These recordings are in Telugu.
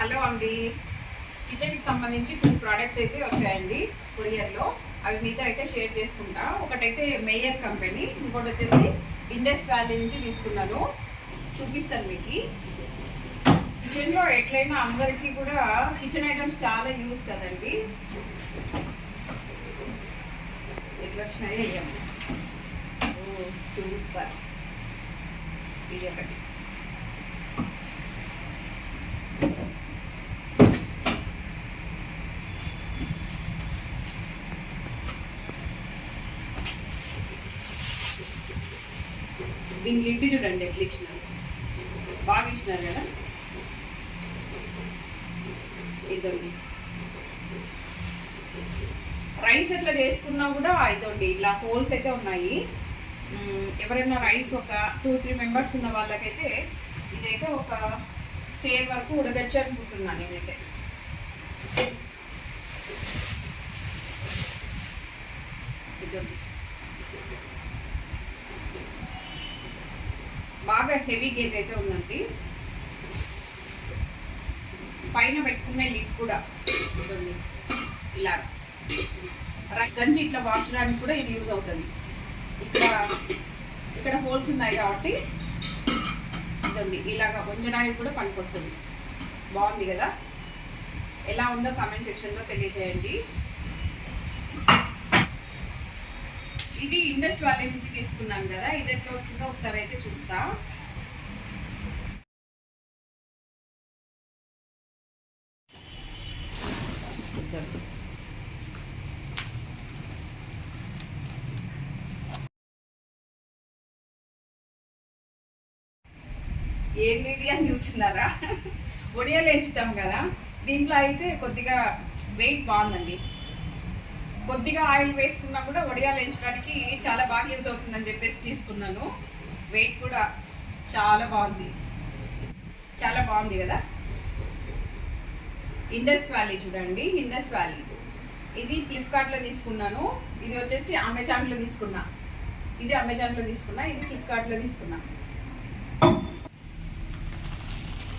హలో అండి. కిచెన్కి సంబంధించి టూ ప్రోడక్ట్స్ అయితే వచ్చాయండి కొరియర్లో. అవి మీతో అయితే షేర్ చేసుకుంటా. ఒకటైతే మేయర్ కంపెనీ ఇంకోటి వచ్చేసి ఇండస్ వ్యాలీ నుంచి తీసుకున్నాను. చూపిస్తాను మీకు. కిచెన్లో ఎట్లయినా అందరికీ కూడా కిచెన్ ఐటమ్స్ చాలా యూస్ కదండి. ఎట్లా వచ్చినాయి వేయము ఓ సూపర్. ఇది ఒకటి. దీని లిడ్ చూడండి ఎట్లా ఇచ్చినారు బాగా ఇచ్చినారు కదా? ఇదండి రైస్ ఎట్లా చేసుకున్నా కూడా ఇదండి ఇలా హోల్స్ అయితే ఉన్నాయి. ఎవరైనా రైస్ ఒక టూ త్రీ మెంబర్స్ ఉన్న వాళ్ళకైతే ఇదైతే ఒక సేల్ వరకు ఉడగచ్చు అనుకుంటున్నాను నేనైతే. ఇదండి బాగా హెవీ గేజ్ అయితే ఉందండి. పైన పెట్టుకునే లిడ్ కూడా ఉంటుంది ఇలా. గంజి ఇట్లా వార్చడానికి కూడా ఇది యూజ్ అవుతుంది. ఇక్కడ ఇక్కడ హోల్స్ ఉన్నాయి కాబట్టి ఇదండి ఇలాగా ఉంచడానికి కూడా పనికొస్తుంది. బాగుంది కదా? ఎలా ఉందో కామెంట్ సెక్షన్లో తెలియజేయండి ఇది ఇండస్ వ్యాలీ నుంచి తీసుకున్నాను కదా ఇది ఎట్లా వచ్చిందో ఒకసారి అయితే చూస్తా ఇదండి. ఏంది ఇది అని ఒడియాలు ఎంచుతాం కదా? దీంట్లో అయితే కొద్దిగా వెయిట్ బాగుందండి. కొద్దిగా ఆయిల్ వేసుకున్నా కూడా వడియాలు ఎంచడానికి చాలా బాగా యూజ్ అవుతుందని చెప్పేసి తీసుకున్నాను. వెయిట్ కూడా చాలా బాగుంది. చాలా బాగుంది కదా? ఇండస్ వ్యాలీ చూడండి ఇండస్ వ్యాలీ ఇది ఫ్లిప్కార్ట్లో తీసుకున్నాను. ఇది వచ్చేసి అమెజాన్లో తీసుకున్నా. ఇది అమెజాన్లో తీసుకున్నా ఇది ఫ్లిప్కార్ట్లో తీసుకున్నా.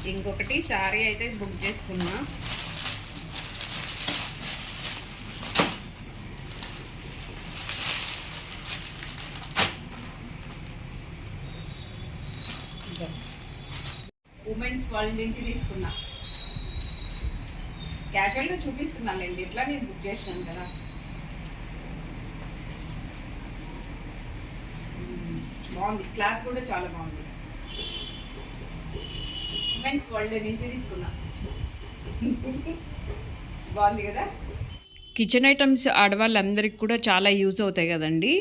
ఇంకొకటి శారీ అయితే బుక్ చేసుకున్నా. ఉమెన్స్ వాళ్ళ నుంచి తీసుకున్నా. క్యాజువల్గా చూపిస్తున్నానులేండి ఇట్లా నేను బుక్ చేసినాను కదా. Hmm, బాగుంది. క్లాత్ కూడా చాలా బాగుంది. ఉమెన్స్ వరల్డ్ నుంచి తీసుకున్నా. బాగుంది కదా? కిచెన్ ఐటమ్స్ ఆడవాళ్ళందరికీ కూడా చాలా యూజ్ అవుతాయి కదండి.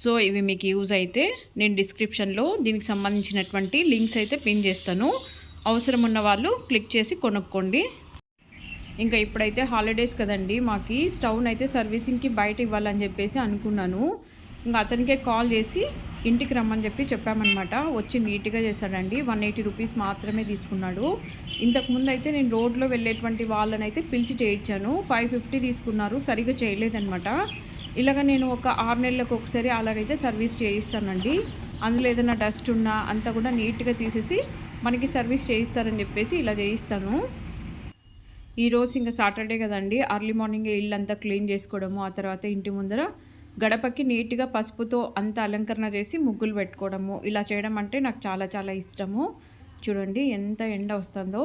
సో ఇవి మీకు యూజ్ అయితే నేను డిస్క్రిప్షన్లో దీనికి సంబంధించినటువంటి లింక్స్ అయితే పిన్ చేస్తాను. అవసరం ఉన్న వాళ్ళు క్లిక్ చేసి కొనుక్కోండి. ఇంకా ఇప్పుడైతే హాలిడేస్ కదండి. మాకు స్టవ్ని అయితే సర్వీసింగ్కి బయట ఇవ్వాలని చెప్పేసి అనుకున్నాను. ఇంకా అతనికే కాల్ చేసి ఇంటికి రమ్మని చెప్పి చెప్పామన్నమాట. వచ్చి నీట్గా చేశాడండి. వన్ ఎయిటీ రూపీస్ మాత్రమే తీసుకున్నాడు. ఇంతకుముందు అయితే నేను రోడ్లో వెళ్ళేటువంటి వాళ్ళని అయితే పిలిచి చేయించాను. ఫైవ్ ఫిఫ్టీ తీసుకున్నారు. సరిగ్గా చేయలేదన్నమాట. ఇలాగ నేను ఒక ఆరు నెలలకు ఒకసారి అలాగైతే సర్వీస్ చేయిస్తానండి. అందులో ఏదైనా డస్ట్ ఉన్నా అంతా కూడా నీట్గా తీసేసి మనకి సర్వీస్ చేయిస్తారని చెప్పేసి ఇలా చేయిస్తాను. ఈరోజు ఇంకా సాటర్డే కదండి. అర్లీ మార్నింగ్ ఇల్లంతా క్లీన్ చేసుకోవడము ఆ తర్వాత ఇంటి ముందర గడపకి నీట్గా పసుపుతో అంత అలంకరణ చేసి ముగ్గులు పెట్టుకోవడము. ఇలా చేయడం అంటే నాకు చాలా చాలా ఇష్టము. చూడండి ఎంత ఎండ వస్తుందో.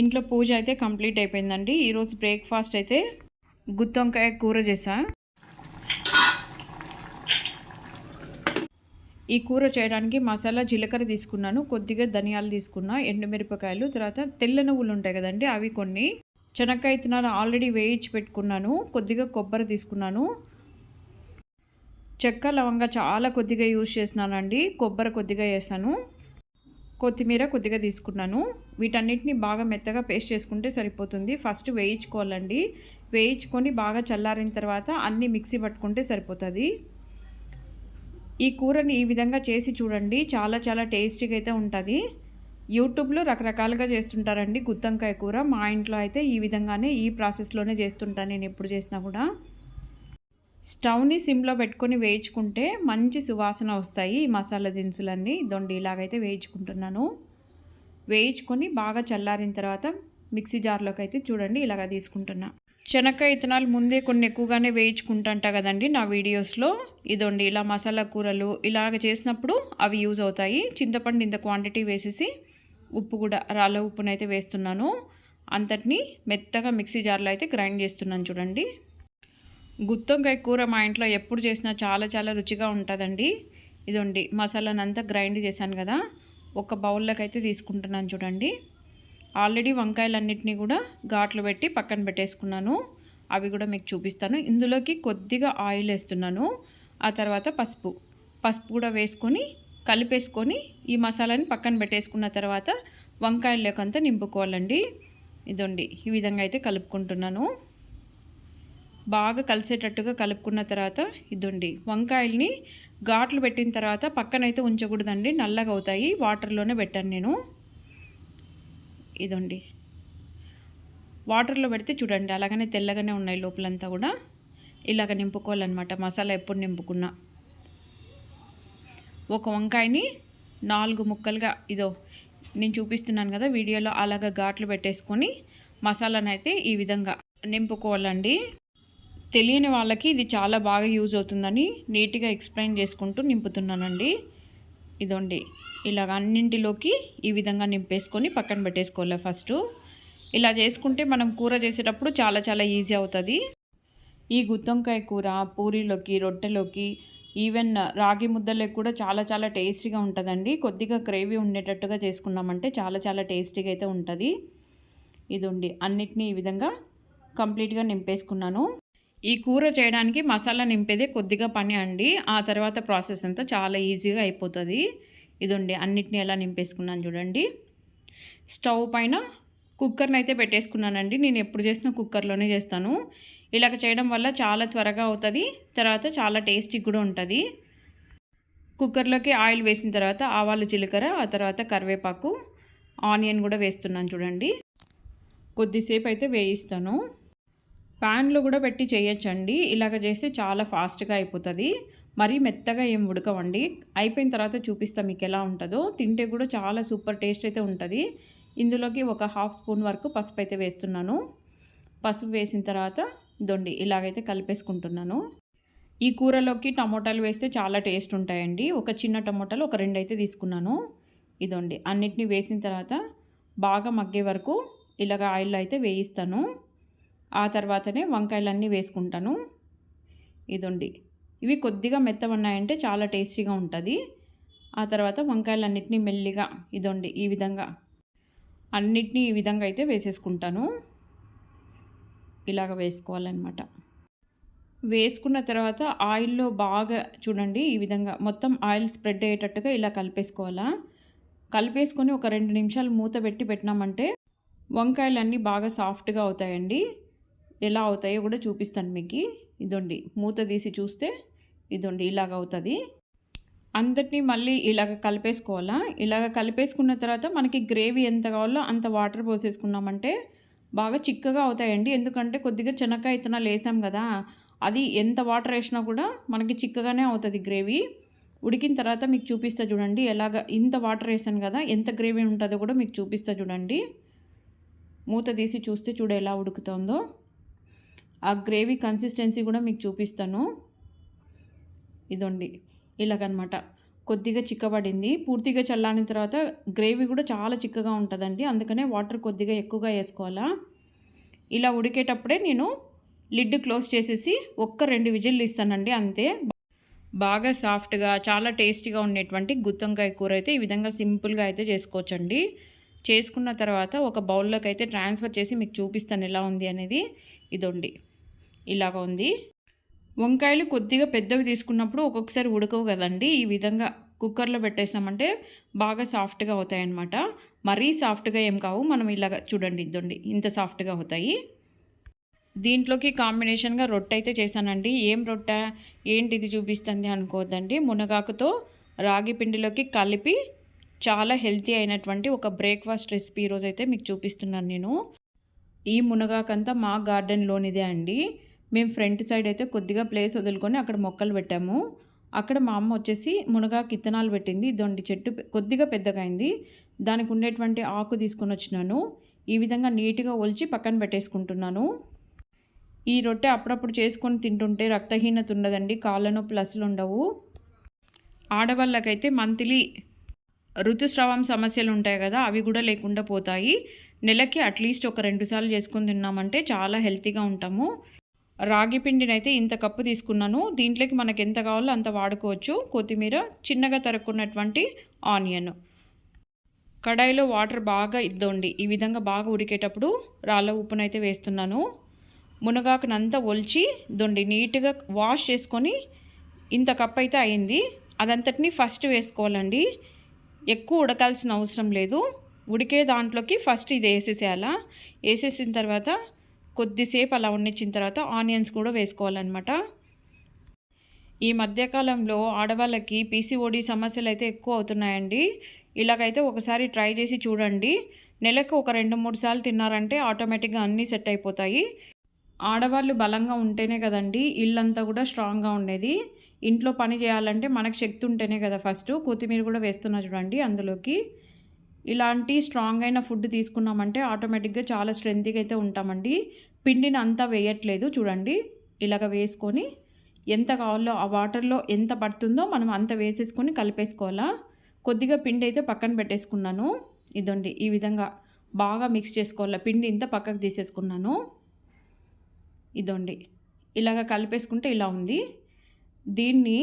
ఇంట్లో పూజ అయితే కంప్లీట్ అయిపోయిందండి. ఈరోజు బ్రేక్ఫాస్ట్ అయితే గుత్తొంకాయ కూర చేసా ఈ కూర చేయడానికి మసాలా జీలకర్ర తీసుకున్నాను కొద్దిగా ధనియాలు తీసుకున్నా ఎండుమిరపకాయలు తర్వాత తెల్ల నువ్వులు ఉంటాయి కదండి అవి కొన్ని. చెనక్కాయ తినాలు ఆల్రెడీ వేయించి పెట్టుకున్నాను కొద్దిగా కొబ్బరి తీసుకున్నాను. చెక్క లవంగా చాలా కొద్దిగా యూజ్ చేసినానండి కొబ్బరి కొద్దిగా వేసాను. కొత్తిమీర కొద్దిగా తీసుకున్నాను. వీటన్నిటిని బాగా మెత్తగా పేస్ట్ చేసుకుంటే సరిపోతుంది. ఫస్ట్ వేయించుకోవాలండి. వేయించుకొని బాగా చల్లారిన తర్వాత అన్నీ మిక్సీ పట్టుకుంటే సరిపోతుంది. ఈ కూరని ఈ విధంగా చేసి చూడండి. చాలా చాలా టేస్టీగా అయితే ఉంటుంది. యూట్యూబ్లో రకరకాలుగా చేస్తుంటారండి గుత్తంకాయ కూర. మా ఇంట్లో అయితే ఈ విధంగానే ఈ ప్రాసెస్లోనే చేస్తుంటాను నేను ఎప్పుడు చేసినా కూడా. స్టవ్ని సిమ్లో పెట్టుకొని వేయించుకుంటే మంచి సువాసన వస్తాయి ఈ మసాలా దినుసులన్నీ. దొండి ఇలాగైతే వేయించుకుంటున్నాను. వేయించుకొని బాగా చల్లారిన తర్వాత మిక్సీ జార్లోకి అయితే చూడండి ఇలాగ తీసుకుంటున్నా. శనక్కాయ ఇత్తనాలు ముందే కొన్ని ఎక్కువగానే వేయించుకుంటుంట కదండి నా వీడియోస్లో. ఇదండి ఇలా మసాలా కూరలు ఇలాగ చేసినప్పుడు అవి యూజ్ అవుతాయి. చింతపండు ఇంత క్వాంటిటీ వేసేసి ఉప్పు కూడా రాళ్ళ ఉప్పునైతే వేస్తున్నాను. అంతటిని మెత్తగా మిక్సీ జార్లో అయితే గ్రైండ్ చేస్తున్నాను చూడండి. గుత్తొంకాయ కూర మా ఇంట్లో ఎప్పుడు చేసినా చాలా చాలా రుచిగా ఉంటుందండి. ఇదండి మసాలానంతా గ్రైండ్ చేశాను కదా ఒక బౌల్లోకి అయితే తీసుకుంటున్నాను చూడండి. ఆల్రెడీ వంకాయలన్నిటినీ కూడా ఘాట్లు పెట్టి పక్కన పెట్టేసుకున్నాను. అవి కూడా మీకు చూపిస్తాను. ఇందులోకి కొద్దిగా ఆయిల్ వేస్తున్నాను. ఆ తర్వాత పసుపు పసుపు కూడా వేసుకొని కలిపేసుకొని ఈ మసాలాని పక్కన పెట్టేసుకున్న తర్వాత వంకాయలకంతా నింపుకోవాలండి. ఇదండి ఈ విధంగా అయితే కలుపుకుంటున్నాను. బాగా కలిసేటట్టుగా కలుపుకున్న తర్వాత ఇదండి. వంకాయల్ని ఘాట్లు పెట్టిన తర్వాత పక్కనైతే ఉంచకూడదండి. నల్లగా అవుతాయి. వాటర్లోనే పెట్టాను నేను. ఇదండి. వాటర్లో పెడితే చూడండి అలాగనే తెల్లగానే ఉన్నాయి లోపలంతా కూడా. ఇలాగ నింపుకోవాలన్నమాట. మసాలా ఎప్పుడు నింపుకున్నా. ఒక వంకాయని నాలుగు ముక్కలుగా ఇదో నేను చూపిస్తున్నాను కదా వీడియోలో అలాగ ఘాట్లు పెట్టేసుకొని మసాలాను అయితే ఈ విధంగా నింపుకోవాలండి. తెలియని వాళ్ళకి ఇది చాలా బాగా యూజ్ అవుతుందని నీట్గా ఎక్స్ప్లెయిన్ చేసుకుంటూ నింపుతున్నానండి. ఇదండి. ఇలాగ అన్నింటిలోకి ఈ విధంగా నింపేసుకొని పక్కన పెట్టేసుకోవాలి ఫస్ట్. ఇలా చేసుకుంటే మనం కూర చేసేటప్పుడు చాలా చాలా ఈజీ అవుతుంది. ఈ గుత్తొంకాయ కూర పూరీలోకి రొట్టెలోకి ఈవెన్ రాగి ముద్దలకు కూడా చాలా చాలా టేస్టీగా ఉంటుందండి. కొద్దిగా గ్రేవీ ఉండేటట్టుగా చేసుకున్నామంటే చాలా చాలా టేస్టీగా అయితే ఉంటుంది. ఇదండి. అన్నిటినీ ఈ విధంగా కంప్లీట్గా నింపేసుకున్నాను. ఈ కూర చేయడానికి మసాలా నింపేదే కొద్దిగా పని అండి. ఆ తర్వాత ప్రాసెస్ అంతా చాలా ఈజీగా అయిపోతుంది. ఇదండి అన్నిటిని ఎలా నింపేసుకున్నాను చూడండి. స్టవ్ పైన కుక్కర్ని అయితే పెట్టేసుకున్నానండి. నేను ఎప్పుడు చేసిన కుక్కర్లోనే చేస్తాను. ఇలాగ చేయడం వల్ల చాలా త్వరగా అవుతుంది. తర్వాత చాలా టేస్టీ కూడా ఉంటుంది. కుక్కర్లోకి ఆయిల్ వేసిన తర్వాత ఆవాలు జీలకర్ర ఆ తర్వాత కరివేపాకు ఆనియన్ కూడా వేస్తున్నాను చూడండి. కొద్దిసేపు అయితే వేయిస్తాను. ప్యాన్లో కూడా పెట్టి చేయొచ్చండి. ఇలాగ చేస్తే చాలా ఫాస్ట్గా అయిపోతుంది. మరీ మెత్తగా ఏం ఉడకవండి. అయిపోయిన తర్వాత చూపిస్తా మీకు ఎలా ఉంటుందో. తింటే కూడా చాలా సూపర్ టేస్ట్ అయితే ఉంటుంది. ఇందులోకి ఒక హాఫ్ స్పూన్ వరకు పసుపు అయితే వేస్తున్నాను. పసుపు వేసిన తర్వాత దొండి ఇలాగైతే కలిపేసుకుంటున్నాను. ఈ కూరలోకి టమోటాలు వేస్తే చాలా టేస్ట్ ఉంటాయండి. ఒక చిన్న టమోటాలు ఒక రెండు అయితే తీసుకున్నాను. ఇదండి అన్నిటినీ వేసిన తర్వాత బాగా మగ్గే వరకు ఇలాగ ఆయిల్ అయితే వేయిస్తాను. ఆ తర్వాతనే వంకాయలన్నీ వేసుకుంటాను. ఇదండి. ఇవి కొద్దిగా మెత్తవన్నాయంటే చాలా టేస్టీగా ఉంటుంది. ఆ తర్వాత వంకాయలన్నిటినీ మెల్లిగా ఇదండి ఈ విధంగా అన్నిటినీ ఈ విధంగా అయితే వేసేసుకుంటాను. ఇలాగ వేసుకోవాలన్నమాట. వేసుకున్న తర్వాత ఆయిల్లో బాగా చూడండి ఈ విధంగా మొత్తం ఆయిల్ స్ప్రెడ్ అయ్యేటట్టుగా ఇలా కలిపేసుకోవాలా. కలిపేసుకొని ఒక రెండు నిమిషాలు మూత పెట్టి పెట్టినామంటే వంకాయలన్నీ బాగా సాఫ్ట్గా అవుతాయండి. ఎలా అవుతాయో కూడా చూపిస్తాను మీకు. ఇదండి మూత తీసి చూస్తే ఇదండి ఇలాగ అవుతుంది. అంతటినీ మళ్ళీ ఇలాగ కలిపేసుకోవాలా? ఇలాగ కలిపేసుకున్న తర్వాత మనకి గ్రేవీ ఎంత కావాలో అంత వాటర్ పోసేసుకున్నామంటే బాగా చిక్కగా అవుతాయండి. ఎందుకంటే కొద్దిగా చెనక్కాయ ఇత్తనాలు వేసాం కదా అది ఎంత వాటర్ వేసినా కూడా మనకి చిక్కగానే అవుతుంది గ్రేవీ. ఉడికిన తర్వాత మీకు చూపిస్తా చూడండి ఎలాగ ఇంత వాటర్ వేసాను కదా ఎంత గ్రేవీ ఉంటుందో కూడా మీకు చూపిస్తా చూడండి. మూత తీసి చూస్తే చూడ ఎలా ఉడుకుతుందో. ఆ గ్రేవీ కన్సిస్టెన్సీ కూడా మీకు చూపిస్తాను. ఇదండి. ఇలాగనమాట. కొద్దిగా చిక్కబడింది. పూర్తిగా చల్లారిన తర్వాత గ్రేవీ కూడా చాలా చిక్కగా ఉంటుందండి. అందుకనే వాటర్ కొద్దిగా ఎక్కువగా వేసుకోవాలా. ఇలా ఉడికేటప్పుడే నేను లిడ్ క్లోజ్ చేసేసి ఒక్క రెండు విజిల్లు ఇస్తానండి. అంతే. బాగా సాఫ్ట్గా చాలా టేస్టీగా ఉండేటువంటి గుత్తంకాయ కూర అయితే ఈ విధంగా సింపుల్గా అయితే చేసుకోవచ్చండి. చేసుకున్న తర్వాత ఒక బౌల్లోకి అయితే ట్రాన్స్ఫర్ చేసి మీకు చూపిస్తాను ఎలా ఉంది అనేది. ఇదండి. ఇలాగ ఉంది. వంకాయలు కొద్దిగా పెద్దవి తీసుకున్నప్పుడు ఒక్కొక్కసారి ఉడకవు కదండి. ఈ విధంగా కుక్కర్లో పెట్టేసామంటే బాగా సాఫ్ట్గా అవుతాయన్నమాట. మరీ సాఫ్ట్గా ఏం కావు. మనం ఇలాగ చూడండి ఇద్దండి. ఇంత సాఫ్ట్గా అవుతాయి. దీంట్లోకి కాంబినేషన్గా రొట్టె అయితే చేశానండి. ఏం రొట్టె? ఏంటి ఇది చూపిస్తుంది అనుకోవద్దండి. మునగాకుతో రాగి పిండిలోకి కలిపి చాలా హెల్తీ అయినటువంటి ఒక బ్రేక్ఫాస్ట్ రెసిపీ రోజు అయితే మీకు చూపిస్తున్నాను నేను. ఈ మునగాకంతా మా గార్డెన్లోనిదే అండి. మేము ఫ్రంట్ సైడ్ అయితే కొద్దిగా ప్లేస్ వదులుకొని అక్కడ మొక్కలు పెట్టాము. అక్కడ మా అమ్మ వచ్చేసి మునగాకు ఇత్తనాలు పెట్టింది. దొండి చెట్టు కొద్దిగా పెద్దగా అయింది. దానికి ఉండేటువంటి ఆకు తీసుకొని వచ్చినాను. ఈ విధంగా నీట్గా ఒలిచి పక్కన పెట్టేసుకుంటున్నాను. ఈ రొట్టె అప్పుడప్పుడు చేసుకొని తింటుంటే రక్తహీనత ఉండదండి. కాళ్ళ నొప్పులు అసలు ఉండవు. ఆడవాళ్ళకైతే మంత్లీ ఋతుస్రావం సమస్యలు ఉంటాయి కదా అవి కూడా లేకుండా పోతాయి. నెలకి అట్లీస్ట్ ఒక రెండు సార్లు చేసుకొని తిన్నామంటే చాలా హెల్తీగా ఉంటాము. రాగి పిండిని అయితే ఇంత కప్పు తీసుకున్నాను. దీంట్లోకి మనకి ఎంత కావాలో అంత వాడుకోవచ్చు. కొత్తిమీర చిన్నగా తరుక్కున్నటువంటి ఆనియన్. కడాయిలో వాటర్ బాగా ఇద్దండి. ఈ విధంగా బాగా ఉడికేటప్పుడు రాళ్ళ ఉప్పునైతే వేస్తున్నాను. మునగాకునంతా ఒలిచి దొండి నీట్గా వాష్ చేసుకొని ఇంత కప్ అయితే అయింది. అదంతటిని ఫస్ట్ వేసుకోవాలండి. ఎక్కువ ఉడకాల్సిన అవసరం లేదు. ఉడికే దాంట్లోకి ఫస్ట్ ఇది వేసేసేయాలా. వేసేసిన తర్వాత కొద్దిసేపు అలా ఉండిచ్చిన తర్వాత ఆనియన్స్ కూడా వేసుకోవాలన్నమాట. ఈ మధ్యకాలంలో ఆడవాళ్ళకి పీసీఓడి సమస్యలు అయితే ఎక్కువ అవుతున్నాయండి. ఇలాగైతే ఒకసారి ట్రై చేసి చూడండి. నెలకు ఒక రెండు మూడు సార్లు తిన్నారంటే ఆటోమేటిక్గా అన్నీ సెట్ అయిపోతాయి. ఆడవాళ్ళు బలంగా ఉంటేనే కదండి ఇల్లంతా కూడా స్ట్రాంగ్గా ఉండేది. ఇంట్లో పని చేయాలంటే మనకు శక్తి ఉంటేనే కదా ఫస్ట్. కొత్తిమీర కూడా వేస్తున్నా చూడండి అందులోకి. ఇలాంటి స్ట్రాంగ్ అయిన ఫుడ్ తీసుకున్నామంటే ఆటోమేటిక్గా చాలా స్ట్రెంత్గా అయితే ఉంటామండి. పిండిని అంతా వేయట్లేదు. చూడండి. ఇలాగ వేసుకొని ఎంత కావాలో ఆ వాటర్లో ఎంత పడుతుందో మనం అంత వేసేసుకొని కలిపేసుకోవాలా. కొద్దిగా పిండి అయితే పక్కన పెట్టేసుకున్నాను. ఇదండి ఈ విధంగా బాగా మిక్స్ చేసుకోవాలా. పిండి ఇంత పక్కకు తీసేసుకున్నాను. ఇదండి. ఇలాగ కలిపేసుకుంటే ఇలా ఉంది. దీన్ని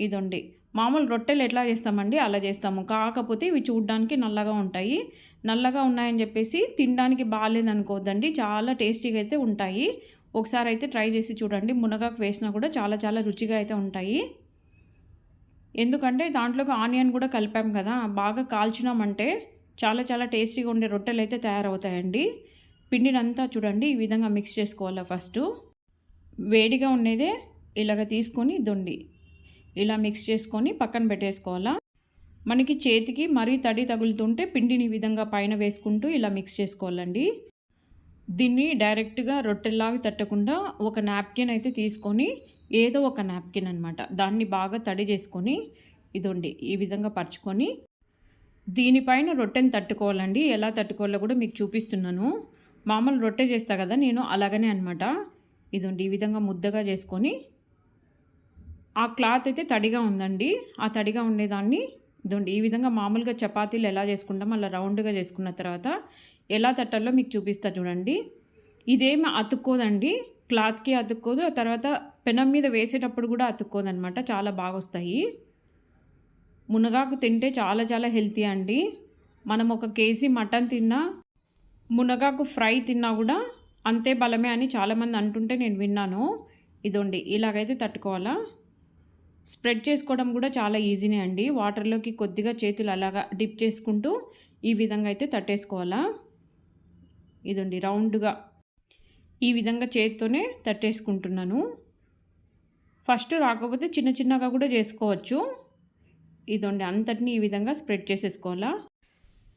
ఇదండి. మామూలు రొట్టెలు ఎట్లా చేస్తామండి? అలా చేస్తాము. కాకపోతే ఇవి చూడ్డానికి నల్లగా ఉంటాయి. నల్లగా ఉన్నాయని చెప్పేసి తినడానికి బాగాలేదనుకోవద్దండి. చాలా టేస్టీగా అయితే ఉంటాయి. ఒకసారి అయితే ట్రై చేసి చూడండి. మునగాకు వేసినా కూడా చాలా చాలా రుచిగా అయితే ఉంటాయి. ఎందుకంటే దాంట్లోకి ఆనియన్ కూడా కలిపాం కదా. బాగా కాల్చినామంటే చాలా చాలా టేస్టీగా ఉండే రొట్టెలు అయితే తయారవుతాయండి. పిండినంతా చూడండి. ఈ విధంగా మిక్స్ చేసుకోవాలా ఫస్ట్ వేడిగా ఉండేదే ఇలాగ తీసుకొని దొండి. ఇలా మిక్స్ చేసుకొని పక్కన పెట్టేసుకోవాలా. మనకి చేతికి మరీ తడి తగులుతుంటే పిండిని ఈ విధంగా పైన వేసుకుంటూ ఇలా మిక్స్ చేసుకోవాలండి. దీన్ని డైరెక్ట్గా రొట్టెల్లాగా తట్టకుండా ఒక నాప్కిన్ అయితే తీసుకొని ఏదో ఒక నాప్కిన్ అనమాట దాన్ని బాగా తడి చేసుకొని ఇదండి ఈ విధంగా పరుచుకొని దీనిపైన రొట్టెని తట్టుకోవాలండి. ఎలా తట్టుకోవాలో కూడా మీకు చూపిస్తున్నాను. మామూలు రొట్టె చేస్తా కదా నేను అలాగనే అనమాట ఇదండి ఈ విధంగా ముద్దగా చేసుకొని ఆ క్లాత్ అయితే తడిగా ఉందండి. ఆ తడిగా ఉండేదాన్ని ఇదండి. ఈ విధంగా మామూలుగా చపాతీలు ఎలా చేసుకుంటాం అలా రౌండ్గా చేసుకున్న తర్వాత ఎలా తట్టాలో మీకు చూపిస్తా చూడండి. ఇదేమి అతుక్కోదండి. క్లాత్కి అతుక్కోదు. ఆ తర్వాత పెనం మీద వేసేటప్పుడు కూడా అతుక్కోదనమాట చాలా బాగా వస్తాయి మునగాకు తింటే చాలా చాలా హెల్తీ అండి. మనం ఒక కేజీ మటన్ తిన్నా మునగాకు ఫ్రై తిన్నా కూడా అంతే బలమే అని చాలామంది అంటుంటే నేను విన్నాను. ఇదండి. ఇలాగైతే తట్టుకోవాలా? స్ప్రెడ్ చేసుకోవడం కూడా చాలా ఈజీనే అండి. వాటర్లోకి కొద్దిగా చేతులు అలాగా డిప్ చేసుకుంటూ ఈ విధంగా అయితే తట్టేసుకోవాలా? ఇదండి రౌండ్గా ఈ విధంగా చేతితోనే తట్టేసుకుంటున్నాను. ఫస్ట్ రాకపోతే చిన్న చిన్నగా కూడా చేసుకోవచ్చు. ఇదండి అంతటిని ఈ విధంగా స్ప్రెడ్ చేసేసుకోవాలా?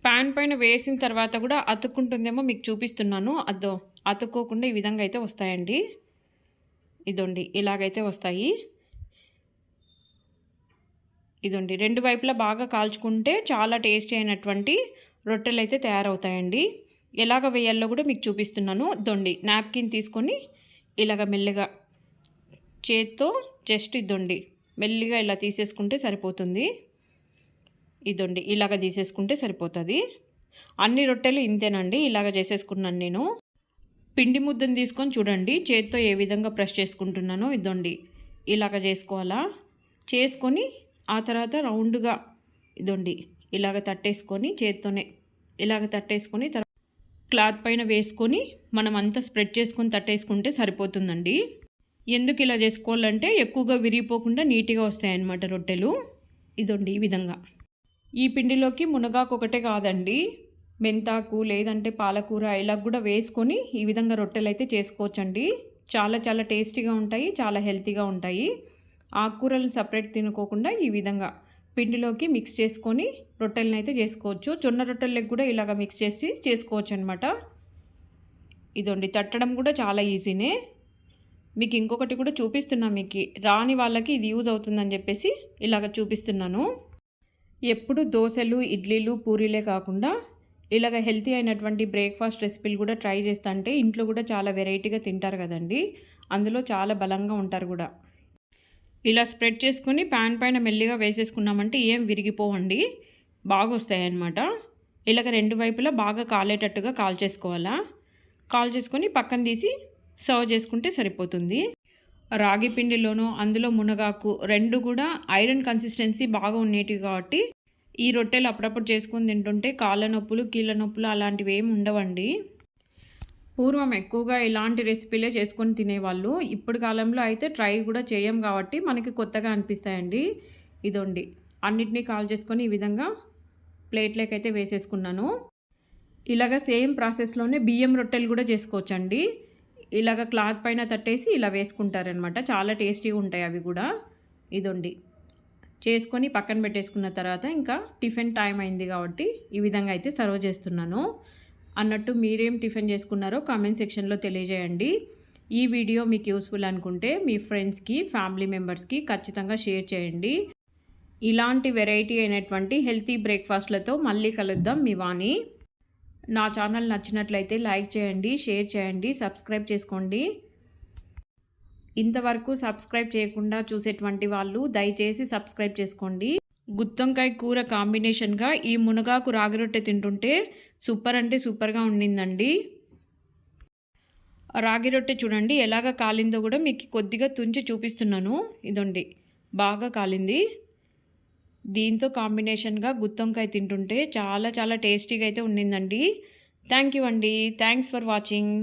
ప్యాన్ పైన వేసిన తర్వాత కూడా అతుక్కుంటుందేమో మీకు చూపిస్తున్నాను. అదో అతుక్కోకుండా ఈ విధంగా అయితే వస్తాయండి. ఇదండి ఇలాగైతే వస్తాయి. ఇదండి. రెండు వైపులా బాగా కాల్చుకుంటే చాలా టేస్టీ అయినటువంటి రొట్టెలు అయితే తయారవుతాయండి. ఎలాగ వేయాలో కూడా మీకు చూపిస్తున్నాను. దొండి నాప్కిన్ తీసుకొని ఇలాగ మెల్లగా చేత్తో జస్ట్ ఇదండి. మెల్లిగా ఇలా తీసేసుకుంటే సరిపోతుంది. ఇదండి. ఇలాగ తీసేసుకుంటే సరిపోతుంది. అన్ని రొట్టెలు ఇంతేనండి. ఇలాగ చేసేసుకున్నాను నేను. పిండి ముద్దను తీసుకొని చూడండి. చేత్తో ఏ విధంగా ప్రెస్ చేసుకుంటున్నానో ఇదండి. ఇలాగ చేసుకోవాలా? చేసుకొని ఆ తర్వాత రౌండ్గా ఇదండి. ఇలాగ తట్టేసుకొని చేత్తోనే ఇలాగ తట్టేసుకొని తర్వాత క్లాత్ పైన వేసుకొని మనం అంతా స్ప్రెడ్ చేసుకొని తట్టేసుకుంటే సరిపోతుందండి. ఎందుకు ఇలా చేసుకోవాలంటే ఎక్కువగా విరిగిపోకుండా నీట్గా వస్తాయన్నమాట రొట్టెలు. ఇదండి ఈ విధంగా. ఈ పిండిలోకి మునగాకు ఒకటే కాదండి. మెంతాకు లేదంటే పాలకూర ఇలా కూడా వేసుకొని ఈ విధంగా రొట్టెలు అయితే చేసుకోవచ్చండి. చాలా చాలా టేస్టీగా ఉంటాయి చాలా హెల్తీగా ఉంటాయి. ఆకుకూరలను సపరేట్ తినుకోకుండా ఈ విధంగా పిండిలోకి మిక్స్ చేసుకొని రొట్టెలను అయితే చేసుకోవచ్చు. జొన్న రొట్టెలకు కూడా ఇలాగ మిక్స్ చేసి చేసుకోవచ్చు అనమాట ఇదండి తట్టడం కూడా చాలా ఈజీనే. మీకు ఇంకొకటి కూడా చూపిస్తున్నా మీకు. రాని వాళ్ళకి ఇది యూజ్ అవుతుందని చెప్పేసి ఇలాగ చూపిస్తున్నాను. ఎప్పుడు దోశలు ఇడ్లీలు పూరీలే కాకుండా ఇలాగ హెల్తీ అయినటువంటి బ్రేక్ఫాస్ట్ రెసిపీలు కూడా ట్రై చేస్తా అంటే ఇంట్లో కూడా చాలా వెరైటీగా తింటారు కదండి. అందులో చాలా బలంగా ఉంటారు కూడా. ఇలా స్ప్రెడ్ చేసుకుని ప్యాన్ పైన మెల్లిగా వేసేసుకున్నామంటే ఏం విరిగిపోవండి. బాగా వస్తాయన్నమాట ఇలాగ రెండు వైపులా బాగా కాలేటట్టుగా కాల్ చేసుకోవాలా? కాల్ చేసుకొని పక్కన తీసి సర్వ్ చేసుకుంటే సరిపోతుంది. రాగి పిండిలోనూ అందులో మునగాకు రెండు కూడా ఐరన్ కన్సిస్టెన్సీ బాగా ఉండేటివి కాబట్టి ఈ రొట్టెలు అప్పుడప్పుడు చేసుకొని తింటుంటే కాళ్ళ నొప్పులు కీళ్ళ నొప్పులు అలాంటివి ఏమి ఉండవండి. పూర్వం ఎక్కువగా ఇలాంటి రెసిపీలే చేసుకొని తినేవాళ్ళు. ఇప్పుడు కాలంలో అయితే ట్రై కూడా చేయం కాబట్టి మనకి కొత్తగా అనిపిస్తాయండి. ఇదండి. అన్నిటినీ కాల్ చేసుకొని ఈ విధంగా ప్లేట్లోకి అయితే వేసేసుకున్నాను. ఇలాగ సేమ్ ప్రాసెస్లోనే బియ్యం రొట్టెలు కూడా చేసుకోవచ్చండి. ఇలాగ క్లాత్ పైన తట్టేసి ఇలా వేసుకుంటారనమాట. చాలా టేస్టీగా ఉంటాయి అవి కూడా. ఇదండి. చేసుకొని పక్కన పెట్టేసుకున్న తర్వాత ఇంకా టిఫిన్ టైం అయింది కాబట్టి ఈ విధంగా అయితే సర్వ్ చేస్తున్నాను. అన్నట్టు మీరేం టిఫిన్ చేసుకున్నారో కామెంట్ సెక్షన్లో తెలియజేయండి. ఈ వీడియో మీకు యూస్ఫుల్ అనుకుంటే మీ ఫ్రెండ్స్కి ఫ్యామిలీ మెంబర్స్కి ఖచ్చితంగా షేర్ చేయండి. ఇలాంటి వెరైటీ అయినటువంటి హెల్తీ బ్రేక్ఫాస్ట్లతో మళ్ళీ కలుద్దాం మీ వాణి. నా ఛానల్ నచ్చినట్లయితే లైక్ చేయండి షేర్ చేయండి సబ్స్క్రైబ్ చేసుకోండి. ఇంతవరకు సబ్స్క్రైబ్ చేయకుండా చూసేటువంటి వాళ్ళు దయచేసి సబ్స్క్రైబ్ చేసుకోండి. గుత్తొంకాయ కూర కాంబినేషన్గా ఈ మునగాకు రాగి రొట్టె తింటుంటే సూపర్ అంటే సూపర్గా ఉండిందండి. రాగి రొట్టె చూడండి ఎలాగ కాలిందో కూడా మీకు కొద్దిగా తుంచి చూపిస్తున్నాను. ఇదండి బాగా కాలింది. దీంతో కాంబినేషన్గా గుత్తొంకాయ తింటుంటే చాలా చాలా టేస్టీగా అయితే ఉండిందండి. థ్యాంక్ యూ అండి. Thanks for watching.